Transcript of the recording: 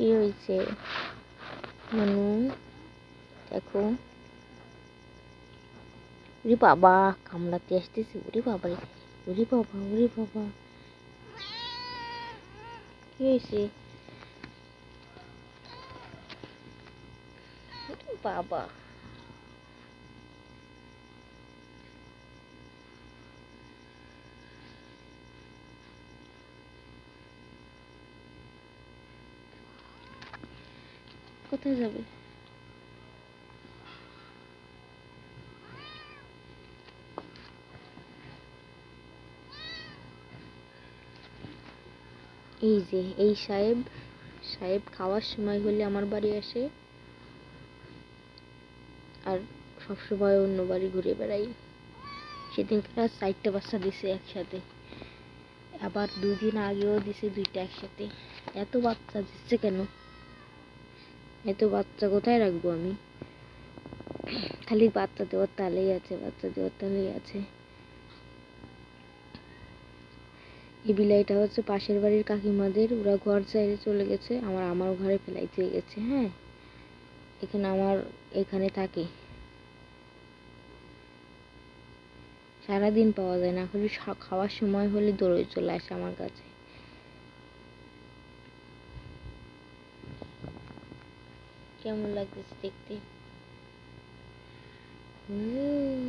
কি হয়েছে মানু, দেখো। ওরে বাবা, কামড়াতে আসতেছে। ওরে বাবা ওরে বাবা ওরে বাবা। কি হয়েছে বাবা। কোথায় যাবে? এই যে, এই সাহেব সাহেব খাওয়ার সময় হলে আমার বাড়ি আসে। আর সবসময় অন্য বাড়ি ঘুরে বেড়াই। সেদিনকে আর চারটে বাচ্চা দিছে একসাথে। আবার দুদিন আগেও দিছে দুইটা একসাথে। এত বাচ্চা দিচ্ছে কেন? এত বাচ্চা কোথায় রাখব আমি? খালি বাচ্চা দেওয়ার তালেই আছে, বাচ্চা দেওয়ার তালেই আছে। এই বিলাইটা হচ্ছে পাশের বাড়ির কাকিমাদের, ওরা ঘর চাইলে চলে গেছে, আমার আমার ঘরে ফেলাইতে গেছে হ্যাঁ? এখানে আমার, এখানে থাকে। সারাদিন পাওয়া যায় না, খালি খাওয়ার সময় হলে দৌড়ে চলে আসে আমার কাছে। কেমন লাগতেছে দেখতে হুম